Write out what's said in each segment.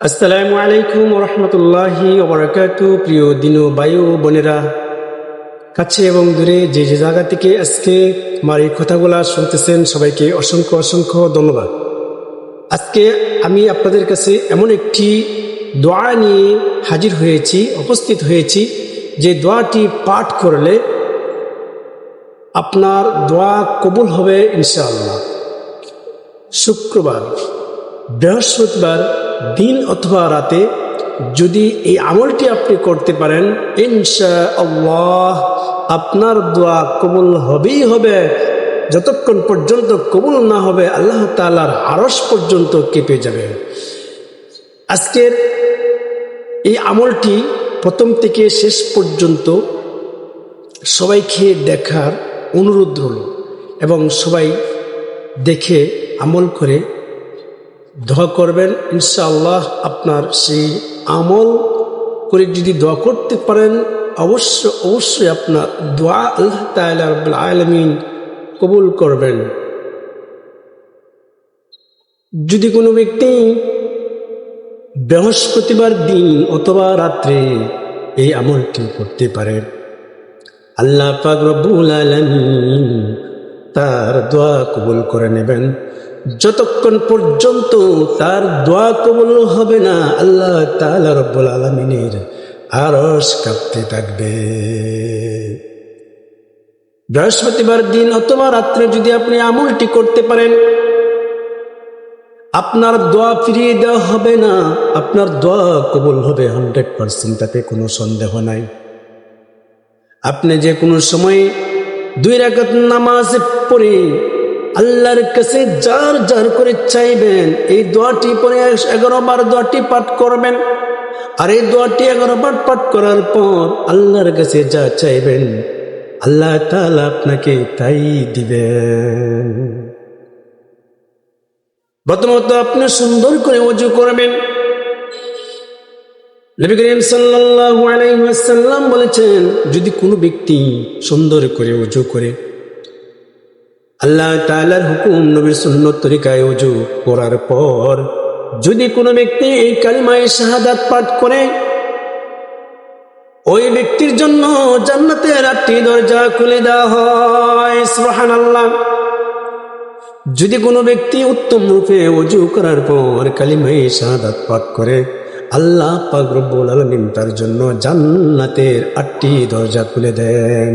আসসালামু আলাইকুম রহমতুল্লাহি ওবরাকাত, প্রিয় দিন বায়ু বোনেরা। কাছে এবং দূরে যে যে জায়গা থেকে আজকে আমার এই কথাগুলা শুনতেছেন, সবাইকে অসংখ্য অসংখ্য ধন্যবাদ। আজকে আমি আপনাদের কাছে এমন একটি দোয়া নিয়ে হাজির হয়েছি, উপস্থিত হয়েছি, যে দোয়াটি পাঠ করলে আপনার দোয়া কবুল হবে ইনশাআল্লাহ। শুক্রবার, বৃহস্পতিবার দিন অথবা রাতে যদি এই আমলটি আপনি করতে পারেন ইনশা আল্লাহ আপনার দোয়া কবুল হবেই হবে। যতক্ষণ পর্যন্ত কবুল না হবে, আল্লাহ তালার আরস পর্যন্ত কেঁপে যাবে। আজকের এই আমলটি প্রথম থেকে শেষ পর্যন্ত সবাইকে দেখার অনুরোধ রইল এবং সবাই দেখে আমল করে দোয়া করবেন। ইনশাআল্লাহ আপনার সেই আমল করে যদি দোয়া করতে পারেন অবশ্য অবশ্যই আপনার দোয়া আল্লাহ তাআলা রব্বুল আলমিন কবুল করবেন। যদি কোনো ব্যক্তি বৃহস্পতিবার দিন অথবা রাত্রে এই আমলটি করতে পারেন আল্লাহ পাক রব্বুল আলামিন তার দোয়া কবুল করে নেবেন। যতক্ষণ পর্যন্ত তার দোয়া কবল হবে না, আল্লাহ তাআলা রব্বুল আলামিনের আরস কাঁপতে থাকবে। বৃহস্পতিবার দিন অথবা রাত্রে যদি আপনি আমলটি করতে পারেন, আপনার দোয়া ফিরিয়ে দেওয়া হবে না, আপনার দোয়া কবুল হবে হান্ড্রেড পার্সেন্ট, তাতে কোনো সন্দেহ নাই। আপনি যে কোনো সময় দুই রাকাত নামাজ পড়ে আল্লাহর কাছে যার যার করে চাইবেন, এই দোয়াটি পরে এগারো বার দোয়াটি পাঠ করবেন। আর এই দোয়াটি এগারো বার পাঠ করার পর আল্লাহর কাছে যা চাইবেন, আল্লাহ তাআলা আপনাকে তাই দিবেন। প্রথমত আপনি সুন্দর করে অজু করবেন। বলেছেন, যদি কোনো ব্যক্তি সুন্দর করে অজু করে আল্লাহ তাআলার হুকুম নবীর সুন্নত তরিকায় অজু করার পর যদি কোনো ব্যক্তি এই কালিমায়ে শাহাদাত পাঠ করে, ওই ব্যক্তির জন্য জান্নাতের আটটি দরজা খুলে দেওয়া হয়, সুবহানাল্লাহ। যদি কোনো ব্যক্তি উত্তম রূপে অজু করার পর কালিমাই শাহাদাত পাঠ করে, আল্লাহ পাক আলামিন তার জন্য জান্নাতের আটটি দরজা খুলে দেন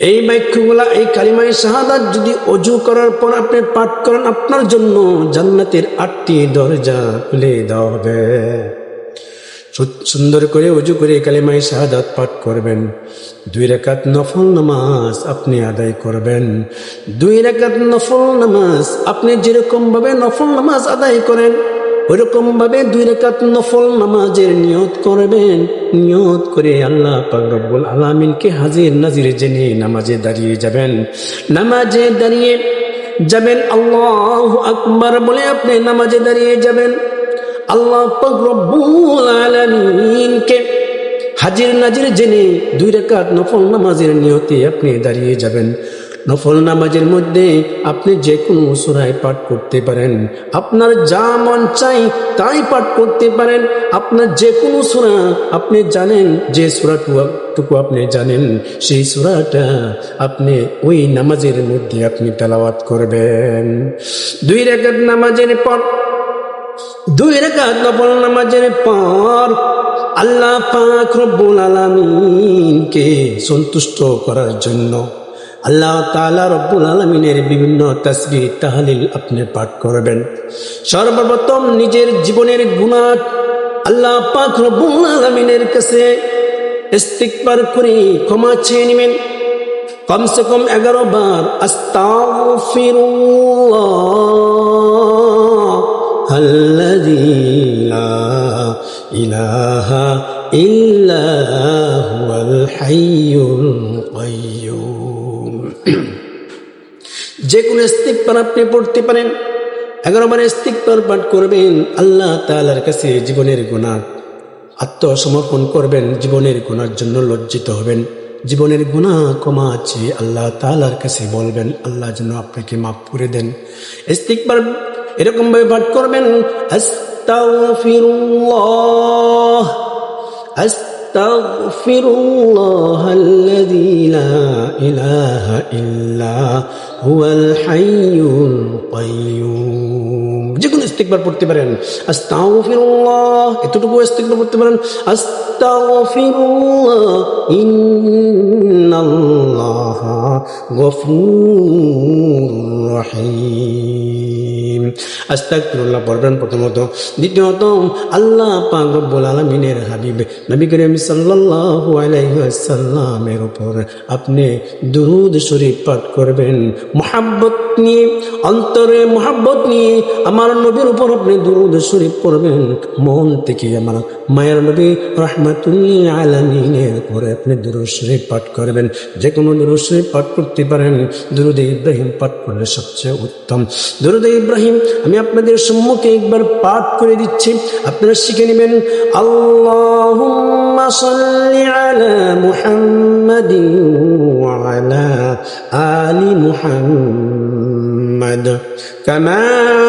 এই বাক্যগুলা, এই কালিমাই শাহাদাত যদি অজু করার পর আপনি পাঠ করেন, আপনার জন্য জান্নাতের আটটি দরজা খুলে দেওয়া হবে। সুন্দর করে উজু করে কালিমাই শাহাদাত পাঠ করবেন। দুই রেখাত নফল নামাজ আপনি আদায় করবেন। দুই রেখাত নফল নামাজ আপনি যেরকম ভাবে নফল নামাজ আদায় করেন ওইরকম ভাবে দুই রেখাত নফল নামাজের নিয়ত করবেন। নিয়ত করে আল্লাহ পাক রব্বুল আলামিনকে হাজির নাজির জেনে নামাজে দাঁড়িয়ে যাবেন। নামাজে দাঁড়িয়ে যাবেন, আল্লাহ আকবার বলে আপনি নামাজে দাঁড়িয়ে যাবেন। আল্লাহ পাক রব্বুল আলামিনকে হাজির নাজির জেনে দুই রেখাত নফল নামাজের নিয়তে আপনি দাঁড়িয়ে যাবেন। নফল নামাজের মধ্যে আপনি যে কোনো সুরায় পাঠ করতে পারেন। আপনার যা মন চাই তাই পাঠ করতে পারেন। আপনার যে কোনো সুরা আপনি জানেন, যে সুরাটুকু আপনি জানেন, সেই সুরাটা আপনি ওই নামাজের মধ্যে আপনি তেলাওয়াত করবেন। দুই রেখাত নামাজের পর, দুই রেখাত নফল নামাজের পর আল্লাহ পাক রব্বুল আলামিনকে সন্তুষ্ট করার জন্য আল্লাহ তালা রব্বুল আলমিনের বিভিন্ন তসরি তাহলিল আপনি পাঠ করবেন। সর্বপ্রথম নিজের জীবনের গুণা আল্লাহ পাক রব্বুল আলমিনের কাছে ইস্তিকবার করে ক্ষমা চেয়ে নেবেন। কমসে কম এগারো বার আস্তাফিরুল্লাহ ইল্লাহ হাইয়ুল কাইয়্যুম যে কোনো ইস্তিকবার আপনি পড়তে পারেন। এগারো বার ইস্তিকবার পাঠ করবেন, আল্লাহ তাআলার কাছে জীবনের গুনাহ আত্মসমর্পণ করবেন, জীবনের গুণার জন্য লজ্জিত হবেন। জীবনের গুণা ক্ষমা আছে আল্লাহ তালার কাছে বলবেন, আল্লাহ যেন আপনাকে মাফ করে দেন। ইস্তিকবার এরকম ভাবে পাঠ করবেন أستغفر الله الذي لا إله إلا هو الحي القيوم. ইস্তিকবার পড়তে পারেন। এতটুকু ইস্তিকবার পড়তে পারেন। পড়বেন প্রথমত। দ্বিতীয়ত, আল্লাহ পাক রব্বুল হাবিব নবী করিম সাল্লাল্লাহু উপর আপনি দুরূদ শরীফ পাঠ করবেন। মোহাব্বত নিয়ে, অন্তরে মোহাব্বত নিয়ে আমার নবীর উপর আপনি দুরূদ শরীফ পড়বেন মন থেকে আমার মায়ের নবী রহমাতুল্লিল আলামিনের উপরে আপনি দুরূদ শরীফ পাঠ করবেন যে কোনো দুরূদ শরীফ পাঠ করতে পারেন দুরূদ ইব্রাহিম পাঠ করলে সবচেয়ে উত্তম দুরূদ ইব্রাহিম আমি আপনাদের সম্মুখে একবার পাঠ করে দিচ্ছি আপনারা শিখে নেবেন আল্লাহুম্মা সাল্লি আলা মুহাম্মাদিন ওয়া আলা আলি মুহাম্মাদ كما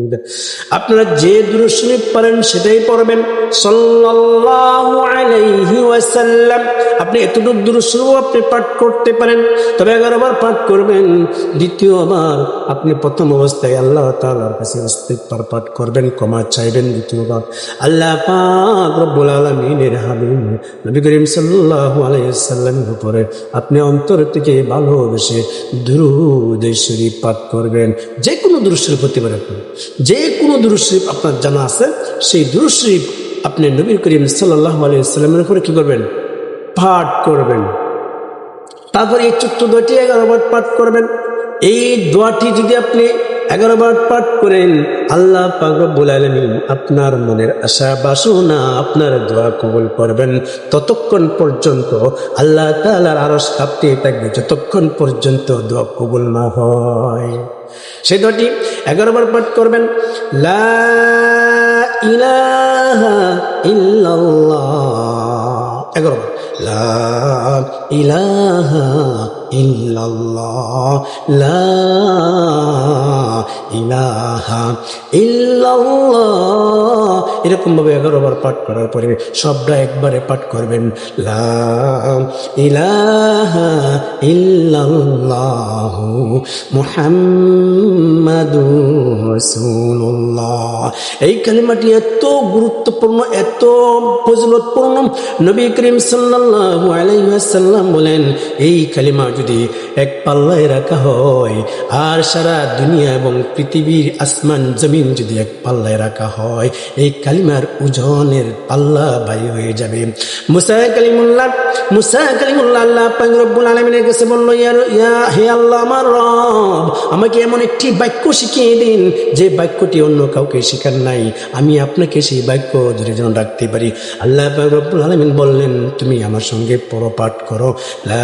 আপনারা যে দুরুশরীফ পড়েন সেটাই পড়বেন। সাল্লাল্লাহু আলাইহি ওয়াসাল্লাম। আপনি এতটুকু দুরুশরীফ আপনি পাঠ করতে পারেন। তবে এগারোবার পাঠ করবেন। দ্বিতীয়বার আপনি প্রথম অবস্থায় আল্লাহ তাআলার কাছে ইস্তিগফার পাঠ করবেন, ক্ষমা চাইবেন দ্বিতীয়বার। আল্লাহ পাক রব্বুল আলামিনের হাবিব নবী করিম সাল্লাল্লাহু আলাইহি ওয়াসাল্লামের উপরে আপনি অন্তর থেকে ভালোবেসে দুরূদ শরীফ পাঠ করবেন। যে কোনো দুরূদ শরীফ হতে পারে। যে কোনো দুরূদ শরীফ আপনার জানা আছে, সেই দুরূদ শরীফ আপনি নবী করিম সাল্লাল্লাহু আলাইহি ওয়াসাল্লামের উপরে কী করবেন? পাঠ করবেন। তারপরে এই ছোট্ট দোয়াটি এগারো বার পাঠ করবেন। এই দোয়াটি যদি আপনি এগারো বার পাঠ করেন, আল্লাহ পাকবুল আপনার মনের আশা বাসনা, আপনার দোয়া কবুল করবেন। ততক্ষণ পর্যন্ত আল্লাহ তালার আরস কাঁপতে থাকবে, যতক্ষণ পর্যন্ত দোয়া কবুল না হয়। সেই দোয়াটি এগারো বার পাঠ করবেন। লা ইলাহা ইল্লাল্লাহ। এগারো বার লা ইলাহা ইল্লাল্লাহ, লা ইলাহা এরকম বার পাঠ করার পরে সবটা একবারে পাঠ করবেন, লা ইলাহা ইল্লাল্লাহ এই কালিমাটি এত গুরুত্বপূর্ণ, এত ফজিলতপূর্ণ। নবী করিম ওয়াসাল্লাম বলেন, এই কালিমা যদি এক পাল্লায় রাখা হয়, আর সারা দুনিয়া এবং পৃথিবীর আসমান জমিন যদি এক পাল্লায় রাখা হয়, এই কালিমার ওজনের পাল্লা বাই হয়ে যাবে। মুসা কালিমুল্লাহ মুসা কালিমুল্লাহ আল্লাহ রব্বুল আলামিনের কাছে বলল, ইয়া হে আল্লাহ আমার রব, আমাকে এমন একটি বাক্য শিখিয়ে দিন, যে বাক্যটি অন্য কাউকে শেখার নাই, আমি আপনাকে সেই বাক্য ধরে যেন রাখতে পারি। আল্লাহ রব্বুল আলামিন বললেন, তুমি আমার সঙ্গে পড়ো পাঠ করো। লা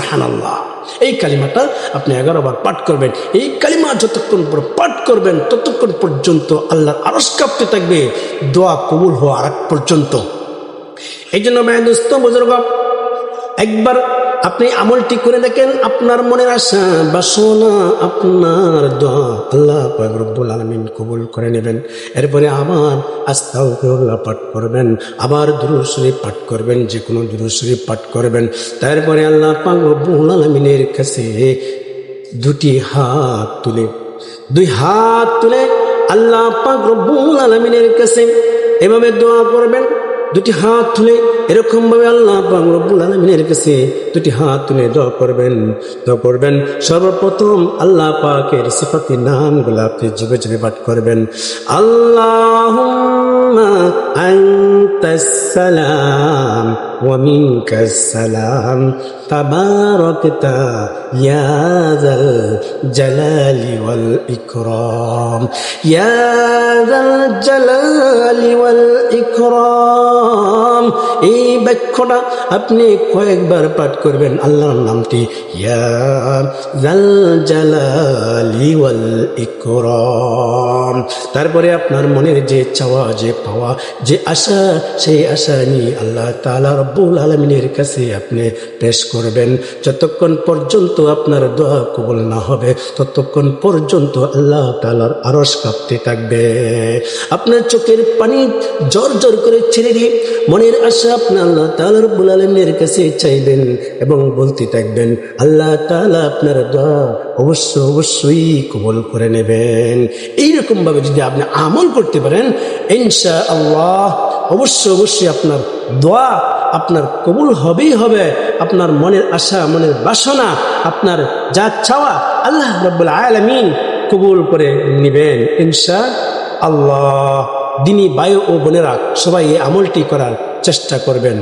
সুবহানাল্লাহ। এই কালিমাটা আপনি এগারো বার পাঠ করবেন। এই কালিমা যতক্ষণ পাঠ করবেন, ততক্ষণ পর্যন্ত আল্লাহর আরস কাঁপতে থাকবে। দোয়া কবুল হওয়া আগ পর্যন্ত। এই জন্য দোস্ত, বুজুর্গ, একবার আপনি আমলটি করে দেখেন, আপনার মনের আশা বাসনা আপনার দোয়া। আল্লাহ রব্বুল আলমিন কবুল করে নেবেন। এরপরে আবার আস্তাউফিরুল্লাহ পাঠ করবেন, আবার দুরুদ পাঠ করবেন যে কোনো দুরুদ পাঠ করবেন। তারপরে আল্লাহ পাক রব্বুল আলমিনের কাছে দুটি হাত তুলে, দুই হাত তুলে আল্লাহ পাক রব্বুল আলমিনের কাছে এভাবে দোয়া করবেন দুটি হাত তুলে এরকম ভাবে আল্লাহ পাক রব্বুল আলমিনের কাছে দুটি হাত তুলে দোয়া করবেন দোয়া করবেন সর্বপ্রথম আল্লাহ পাকের সিফাতি নামগুলো আপনি যুগে যুগে পাঠ করবেন আল্লাহ সালাম ومنك السلام تباركت يا ذا الجلال والإكرام يا ذا الجلال والإكرام এই বাক্যটা আপনি কয়েকবার পাঠ করবেন। আল্লাহর নামটি তারপরে আপনার মনের যে চাওয়া, যে পাওয়া, যে আশা, সেই আশা নিয়ে আল্লাহ তাআলা রব্বুল আলমিনের কাছে আপনি পেশ করবেন। যতক্ষণ পর্যন্ত আপনার দোয়া কবল না হবে, ততক্ষণ পর্যন্ত আল্লাহ তালার আরস কাঁপতে থাকবে। আপনার চোখের পানি জোর জোর করে ছেড়ে দিয়ে মনের আশা আপনি আল্লাহ তালা রব্বুল আলমের কাছে চাইবেন এবং বলতে থাকবেন, আল্লাহ তালা আপনার দোয়া অবশ্য অবশ্যই কবল করে নেবেন। এইরকম ভাবে যদি আপনি আমল করতে পারেন ইনশা আল্লাহ অবশ্য অবশ্যই আপনার দোয়া আপনার কবুল হবেই হবে। আপনার মনের আশা, মনের বাসনা, আপনার যা চাওয়া আল্লাহ রব্বুল আলমিন কবুল করে নেবেন ইনশা আল্লাহ দিনী বায়ু ও বোনেরা সবাই এই আমলটি করার চেষ্টা করবেন।